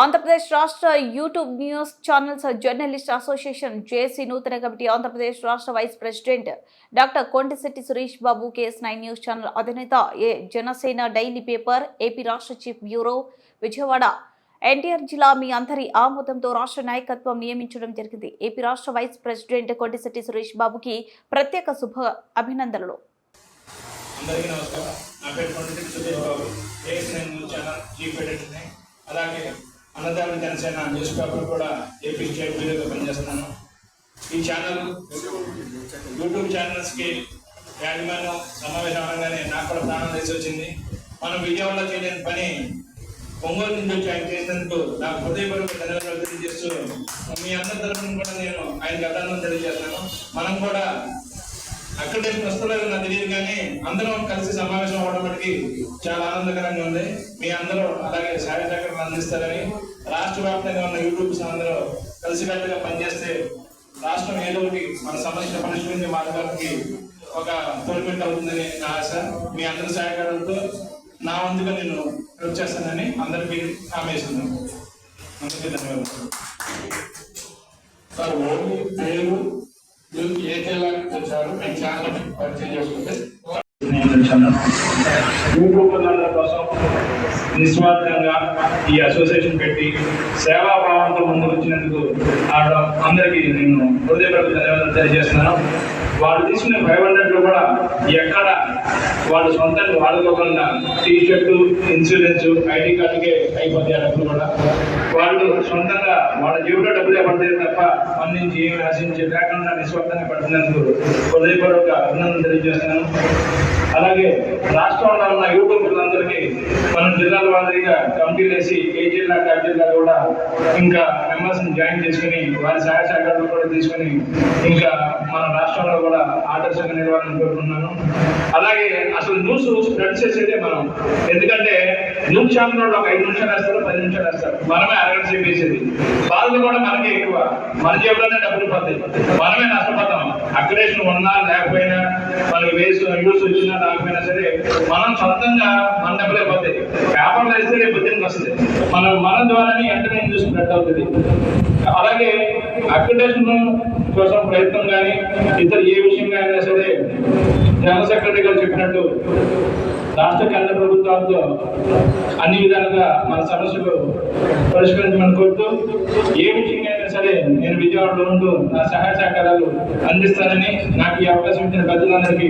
ఆంధ్రప్రదేశ్ రాష్ట్ర YouTube news channels journalist association JC నూతన committee Andhra Pradesh రాష్ట్ర vice president doctor Kontisetti Suresh Babu KS nine news channel అధినేత ఏ Janasena daily paper AP రాష్ట్ర chief bureau Vijayawada NTR జిల్లా మీ అందరి ఆమోదంతో రాష్ట్ర నాయకత్వం నియమించడం జరిగింది. ఏపీ రాష్ట్ర వైస్ ప్రెసిడెంట్ కొంటిశెట్టి సురేష్ బాబుకి ప్రత్యేక శుభ అభినందనలు. అందరికీ నమస్కారం. నా పేరు బాబు ఛానల్ ఎడిటర్ని జనసేన న్యూస్ పేపర్ కూడా ఏపీ స్టేట్ బ్యూరోగా పనిచేస్తున్నాను. ఈ ఛానల్ యూట్యూబ్ ఛానల్స్కి యాజమాన్యం సమావేశం అనగానే నాకు కూడా ప్రాణం తెలిసి వచ్చింది మనం విజయవాడలో చేయలేని పని ఒంగోలు నుంచి వచ్చి ఆయన చేసినందుకు నాకు హృదయపూర్వక ధన్యవాదాలు తెలియజేస్తూ మీ అందరి తరఫున కూడా నేను ఆయనకి అభినందనలు తెలియజేస్తాను మనం కూడా అక్కడ ప్రస్తుతం నాకు తెలియదు కానీ అందరం కలిసి సమావేశం అవడానికి చాలా ఆనందకరంగా ఉంది. మీ అందరూ అలాగే సహాయ అందిస్తారని రాష్ట్ర వ్యాప్తంగా ఉన్న యూట్యూబ్స్ అందరూ కలిసికట్టుగా పనిచేస్తే రాష్ట్రం ఏదో ఒకటి మన సమస్య పరిష్కరించే మార్గానికి ఒక తోడ్పెట్టు అవుతుందని నా ఆశ. మీ అందరి సహకారంతో నా వంతుగా నేను హెల్ప్ చేస్తానని అందరికీ ఆమెస్తున్నాను అందరికీ ధన్యవాదాలు. సార్ ఓన్లీ పేరు మీరు జిల్లాకి పరిచయం చేసుకుంటే. కోసం నిస్వార్థంగా ఈ అసోసియేషన్ పెట్టి సేవా భావంతో ముందుకు వచ్చినందుకు అందరికీ నేను హృదయపూర్వక ధన్యవాదాలు తెలియజేస్తున్నాను. వాళ్ళు తీసుకునే ఫైవ్ హండ్రెడ్లో కూడా ఎక్కడ వాళ్ళు సొంతంగా వాడుకోకుండా టీ షర్టు ఇన్సూరెన్స్ ఐడి కార్డుకే అయిపోతాయి డబ్బులు కూడా వాళ్ళు సొంతంగా వాళ్ళ జీవితంలో డబ్బులే పడతాయి తప్ప మన నుంచి ఏమి ఆశించి లేకుండా నిస్వార్థంగా పడుతున్నందుకు హృదయపూర్వక అభినందన తెలియజేస్తాను అలాగే రాష్ట్రంలో ఉన్న యూట్యూబర్లందరికీ మనం జిల్లాల వారీగా కమిటీలు వేసి ఏ జిల్లా ఆ జిల్లా కూడా ఇంకా మెంబర్స్ జాయిన్ చేసుకుని వారి సహాయ సహకారాలు కూడా తీసుకుని ఇంకా మన రాష్ట్రంలో కూడా ఆదర్శంగా నిలవాలని కోరుకుంటున్నాను. అలాగే అసలు న్యూస్ స్ప్రెడ్ చేసేదే మనం. ఎందుకంటే న్యూస్ ఛానల్ ఒక ఐదు నిమిషాలు వేస్తారు పది నిమిషాలు వేస్తారు మనమే అరగంట సేపు వేసేది. బాధలు కూడా మనకే ఎక్కువ. మన జేబులోనే డబ్బులు పడతాయి మనమే నష్టపోతాం. అక్రేషన్ ఉన్నా లేకపోయినా మనకి వేసు న్యూస్ వచ్చినా రాకపోయినా సరే మనం సొంతంగా మన డబ్బులే పోతాయి. పేపర్లు వేస్తే రేపు వస్తుంది. మనం మన ద్వారానే వెంటనే న్యూస్ అవుతుంది అలాగే అక్రిడేషన్ కోసం ప్రయత్నం కానీ ఇతర ఏ విషయంగా అయినా సరే జనరల్ సెక్రటరీ గారు చెప్పినట్టు రాష్ట్ర కేంద్ర ప్రభుత్వాలతో అన్ని విధాలుగా మన సమస్యలు పరిష్కరించమని కోరుతూ ఏ విషయంగా అయినా సరే నేను విజయవాడలో ఉంటూ నా సహాయ సహకారాలు అందిస్తానని నాకు ఈ అవకాశం ఇచ్చిన పెద్దలందరికీ